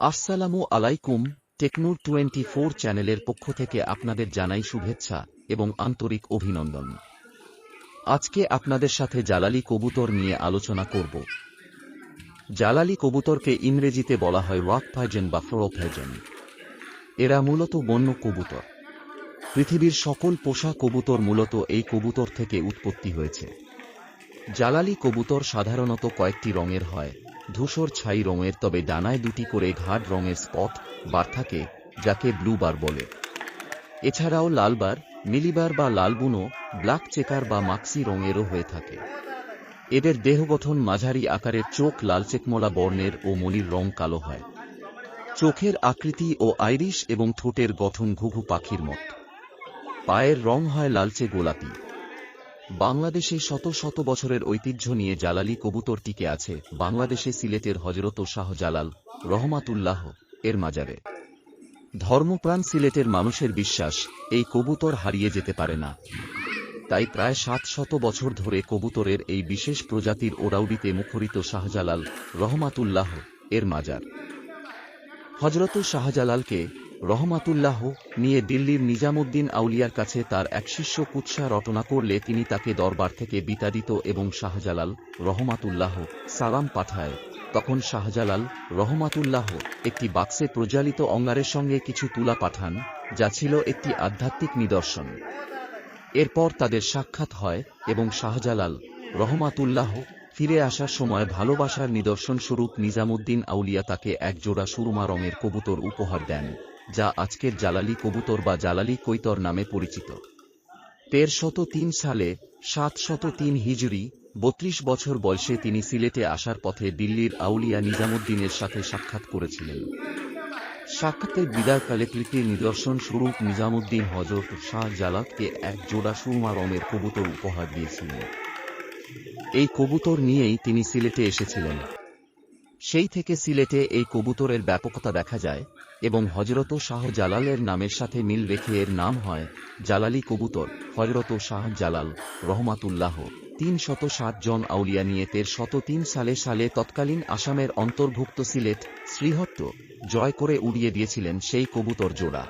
আসসালামু আলাইকুম, টেকনোর twenty four চ্যানেলের পক্ষ থেকে আপনাদের জানাই শুভেচ্ছা এবং আন্তরিক অভিনন্দন। আজকে আপনাদের সাথে জালালি কবুতর নিয়ে আলোচনা করব। জালালি কবুতরকে ইংরেজিতে বলা হয় ওয়াক ফাইজেন বা ফ্রোফাইজেন এরা মূলত বন্য কবুতর। পৃথিবীর সকল পোষা কবুতর মূলত এই কবুতর থেকে উৎপত্তি হয়েছে। জালালি কবুতর সাধারণত কয়েকটি রঙের হয়। ধূসর ছাই রঙের, তবে ডানায় দুটি করে ঘাট রঙের স্পট বার থাকে, যাকে ব্লু বার বলে। এছাড়াও লালবার মিলিবার বা লালবুনো ব্ল্যাক চেকার বা মাক্সি রঙেরও হয়ে থাকে। এদের দেহ গঠন মাঝারি আকারের চোখ লালচেকমলা বর্ণের ও মনির রং কালো হয়। চোখের আকৃতি ও আইরিশ এবং ঠোঁটের গঠন ঘুঘু পাখির মত। পায়ের রং হয় লালচে গোলাপি। বাংলাদেশে শত শত বছরের ঐতিহ্য নিয়ে জালালি কবুতর টিকে আছে বাংলাদেশে সিলেটের হজরত শাহ জালাল রহমাতুল্লাহ এর মাজারে। ধর্মপ্রাণ সিলেটের মানুষের বিশ্বাস, এই কবুতর হারিয়ে যেতে পারে না। তাই প্রায় সাত শত বছর ধরে কবুতরের এই বিশেষ প্রজাতির ওরাউডিতে মুখরিত শাহজালাল রহমাতুল্লাহ এর মাজার। হজরত শাহজালালকে রহমাতুল্লাহ নিয়ে দিল্লির নিজামুদ্দিন আউলিয়ার কাছে তার এক শিষ্য কুৎসা রটনা করলে তিনি তাকে দরবার থেকে বিতাড়িত এবং শাহজালাল রহমাতুল্লাহ সালাম পাঠায়। তখন শাহজালাল রহমাতুল্লাহ একটি বাক্সে প্রজ্বালিত অঙ্গারের সঙ্গে কিছু তুলা পাঠান, যা ছিল একটি আধ্যাত্মিক নিদর্শন। এরপর তাদের সাক্ষাৎ হয় এবং শাহজালাল রহমাতুল্লাহ ফিরে আসার সময় ভালোবাসার নিদর্শন স্বরূপ নিজামুদ্দিন আউলিয়া তাকে এক জোড়া সুরমা রঙের কবুতর উপহার দেন, যা আজকের জালালি কবুতর বা জালালি কৈতর নামে পরিচিত। তেরশত তিন সালে সাত শত তিন হিজরি বত্রিশ বছর বয়সে তিনি সিলেটে আসার পথে দিল্লির আউলিয়া নিজামুদ্দিনের সাথে সাক্ষাৎ করেছিলেন। সাক্ষাতের বিদায়কালে প্রীতির নিদর্শন স্বরূপ নিজামুদ্দিন হজরত শাহ জালাতকে এক জোড়া সুরমা রঙের কবুতর উপহার দিয়েছিলেন। এই কবুতর নিয়েই তিনি সিলেটে এসেছিলেন। সেই থেকে সিলেটে এই কবুতরের ব্যাপকতা দেখা যায় এবং হজরত শাহ জালালের নামের সাথে মিল রেখে এর নাম হয় জালালি কবুতর। হজরত শাহ জালাল রহমাতুল্লাহ তিন শত ষাট জন আউলিয়া নিয়ে তের শত তিন সালে সালে তৎকালীন আসামের অন্তর্ভুক্ত সিলেট শ্রীহট্ট জয় করে উড়িয়ে দিয়েছিলেন সেই কবুতর জোড়া।